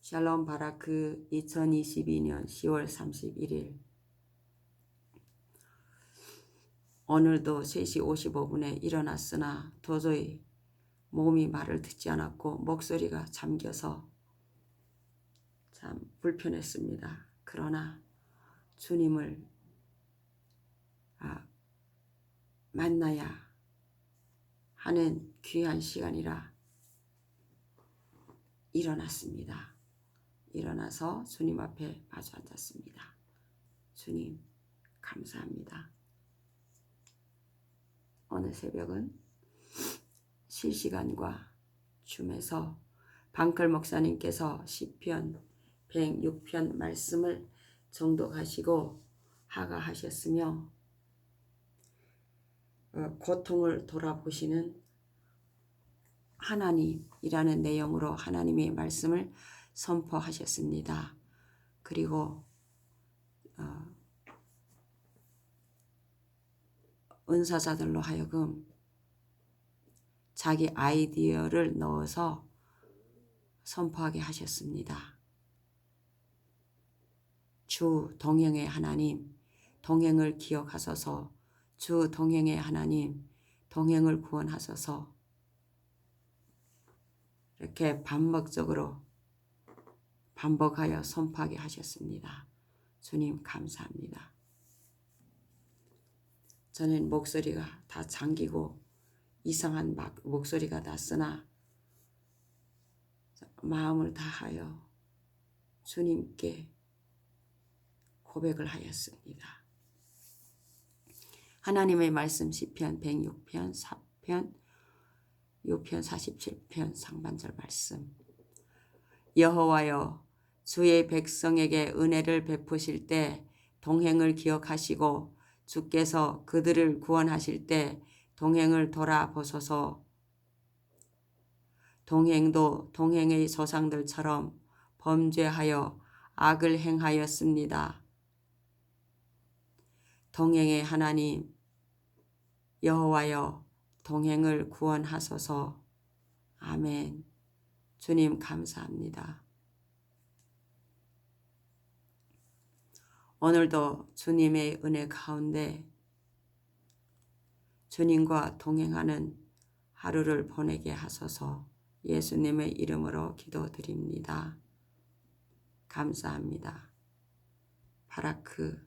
샬롬 바라크 2022년 10월 31일 오늘도 3시 55분에 일어났으나 도저히 몸이 말을 듣지 않았고 목소리가 잠겨서 참 불편했습니다. 그러나 주님을 아, 만나야 하는 귀한 시간이라 일어났습니다. 일어나서 주님 앞에 마주 앉았습니다. 주님, 감사합니다. 오늘 새벽은 실시간과 줌에서 방클 목사님께서 시편 106편 말씀을 정독하시고 하가하셨으며 어, 고통을 돌아보시는 하나님이라는 내용으로 하나님의 말씀을 선포하셨습니다. 그리고 어, 은사자들로 하여금 자기 아이디어를 넣어서 선포하게 하셨습니다. 주 동행의 하나님, 동행을 기억하소서, 주 동행의 하나님, 동행을 구원하소서, 이렇게 반복적으로 반복하여 선포하게 하셨습니다. 주님 감사합니다. 저는 목소리가 다 잠기고 이상한 막 목소리가 났으나 마음을 다하여 주님께 고백을 하였습니다. 하나님의 말씀 시편 106편 4편 6편 47편 상반절 말씀 여호와여 주의 백성에게 은혜를 베푸실 때 동행을 기억하시고 주께서 그들을 구원하실 때 동행을 돌아보소서 동행도 동행의 조상들처럼 범죄하여 악을 행하였습니다. 동행의 하나님 여호와여 동행을 구원하소서. 아멘. 주님 감사합니다. 오늘도 주님의 은혜 가운데 주님과 동행하는 하루를 보내게 하소서 예수님의 이름으로 기도드립니다. 감사합니다. 바라크